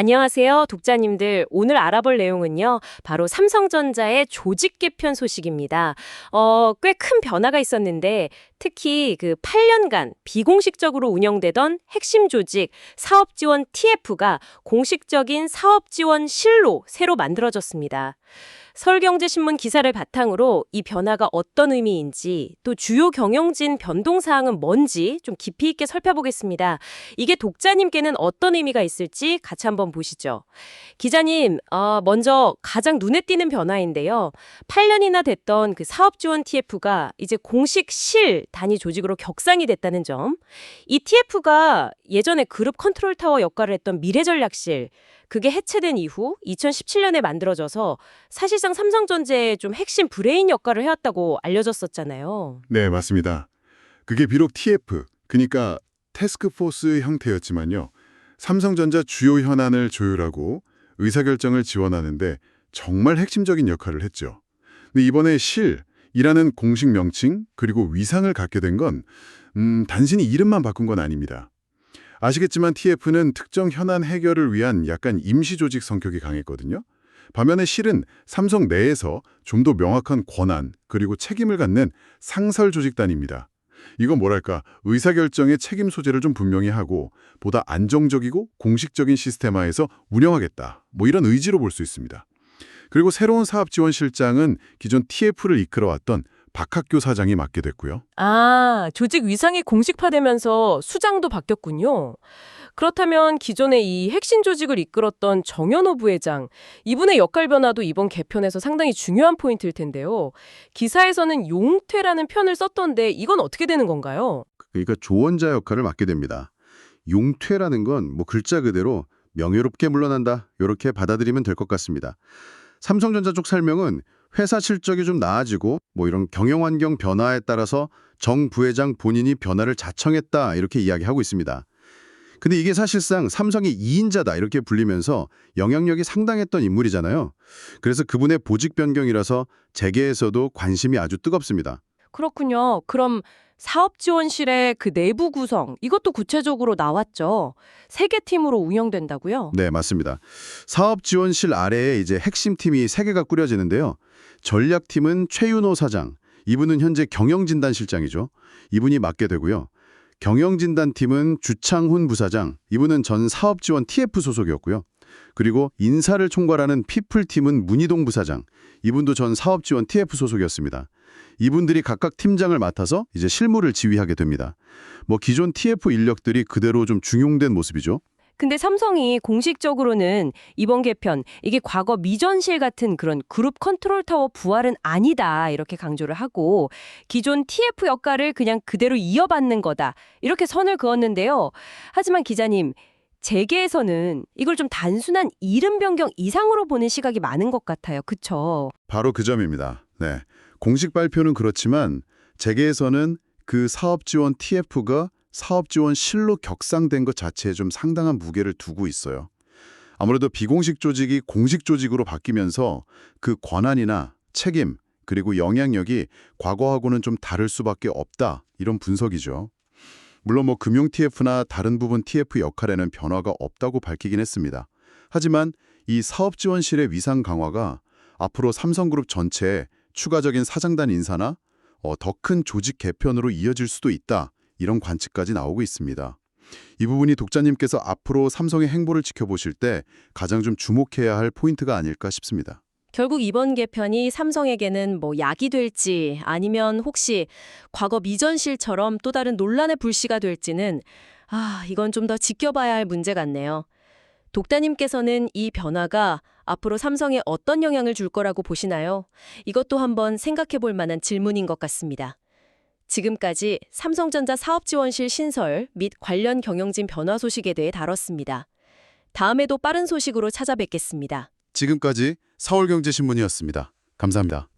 안녕하세요, 독자님들. 오늘 알아볼 내용은요, 바로 삼성전자의 조직 개편 소식입니다. 어, 꽤 큰 변화가 있었는데, 특히 그 8년간 비공식적으로 운영되던 핵심 조직 사업 지원 TF가 공식적인 사업 지원 실로 새로 만들어졌습니다. 서울경제신문 기사를 바탕으로 이 변화가 어떤 의미인지 또 주요 경영진 변동 사항은 뭔지 좀 깊이 있게 살펴보겠습니다. 이게 독자님께는 어떤 의미가 있을지 같이 한번 보시죠. 기자님, 어, 먼저 가장 눈에 띄는 변화인데요. 8년이나 됐던 그 사업 지원 TF가 이제 공식 실 단위 조직으로 격상이 됐다는 점. 이 TF가 예전에 그룹 컨트롤 타워 역할을 했던 미래전략실 그게 해체된 이후 2017년에 만들어져서 사실상 삼성전자의 좀 핵심 브레인 역할을 해왔다고 알려졌었잖아요. 네, 맞습니다. 그게 비록 TF, 그러니까 태스크포스 형태였지만요. 삼성전자 주요 현안을 조율하고 의사결정을 지원하는데 정말 핵심적인 역할을 했죠. 근데 이번에 실 이라는 공식 명칭 그리고 위상을 갖게 된 건 음, 단순히 이름만 바꾼 건 아닙니다. 아시겠지만 TF는 특정 현안 해결을 위한 약간 임시 조직 성격이 강했거든요. 반면에 실은 삼성 내에서 좀 더 명확한 권한 그리고 책임을 갖는 상설 조직단입니다. 이건 뭐랄까 의사결정의 책임 소재를 좀 분명히 하고 보다 안정적이고 공식적인 시스템화해서 운영하겠다. 뭐 이런 의지로 볼 수 있습니다. 그리고 새로운 사업 지원 실장은 기존 TF를 이끌어왔던 박학교 사장이 맡게 됐고요. 아, 조직 위상이 공식화되면서 수장도 바뀌었군요. 그렇다면 기존의 이 핵심 조직을 이끌었던 정현호 부회장, 이분의 역할 변화도 이번 개편에서 상당히 중요한 포인트일 텐데요. 기사에서는 용퇴라는 표현을 썼던데 이건 어떻게 되는 건가요? 그러니까 조언자 역할을 맡게 됩니다. 용퇴라는 건 뭐 글자 그대로 명예롭게 물러난다 이렇게 받아들이면 될 것 같습니다. 삼성전자 쪽 설명은 회사 실적이 좀 나아지고 뭐 이런 경영 환경 변화에 따라서 정 부회장 본인이 변화를 자청했다 이렇게 이야기하고 있습니다. 근데 이게 사실상 삼성의 2인자다 이렇게 불리면서 영향력이 상당했던 인물이잖아요. 그래서 그분의 보직 변경이라서 재계에서도 관심이 아주 뜨겁습니다. 그렇군요. 그럼 사업지원실의 그 내부 구성, 이것도 구체적으로 나왔죠. 세 개 팀으로 운영된다고요? 네, 맞습니다. 사업 지원실 아래에 이제 핵심 팀이 세 개가 꾸려지는데요. 전략팀은 최윤호 사장, 이분은 현재 경영진단실장이죠. 이분이 맡게 되고요. 경영진단팀은 주창훈 부사장, 이분은 전 사업지원 TF 소속이었고요. 그리고 인사를 총괄하는 피플팀은 문희동 부사장, 이분도 전 사업지원 TF 소속이었습니다. 이분들이 각각 팀장을 맡아서 이제 실무를 지휘하게 됩니다. 뭐 기존 TF 인력들이 그대로 좀 중용된 모습이죠. 근데 삼성이 공식적으로는 이번 개편 이게 과거 미전실 같은 그런 그룹 컨트롤 타워 부활은 아니다 이렇게 강조를 하고 기존 TF 역할을 그냥 그대로 이어받는 거다 이렇게 선을 그었는데요. 하지만 기자님 재계에서는 이걸 좀 단순한 이름 변경 이상으로 보는 시각이 많은 것 같아요. 그쵸? 바로 그 점입니다. 네. 공식 발표는 그렇지만 재계에서는 그 사업 지원 TF가 사업 지원 실로 격상된 것 자체에 좀 상당한 무게를 두고 있어요. 아무래도 비공식 조직이 공식 조직으로 바뀌면서 그 권한이나 책임 그리고 영향력이 과거하고는 좀 다를 수밖에 없다 이런 분석이죠. 물론 뭐 금융 TF나 다른 부분 TF 역할에는 변화가 없다고 밝히긴 했습니다. 하지만 이 사업 지원실의 위상 강화가 앞으로 삼성그룹 전체에 추가적인 사장단 인사나 어, 더 큰 조직 개편으로 이어질 수도 있다. 이런 관측까지 나오고 있습니다. 이 부분이 독자님께서 앞으로 삼성의 행보를 지켜보실 때 가장 좀 주목해야 할 포인트가 아닐까 싶습니다. 결국 이번 개편이 삼성에게는 뭐 약이 될지 아니면 혹시 과거 미전실처럼 또 다른 논란의 불씨가 될지는 아, 이건 좀 더 지켜봐야 할 문제 같네요. 독다님께서는 이 변화가 앞으로 삼성에 어떤 영향을 줄 거라고 보시나요? 이것도 한번 생각해 볼 만한 질문인 것 같습니다. 지금까지 삼성전자 사업지원실 신설 및 관련 경영진 변화 소식에 대해 다뤘습니다. 다음에도 빠른 소식으로 찾아뵙겠습니다. 지금까지 서울경제신문이었습니다. 감사합니다.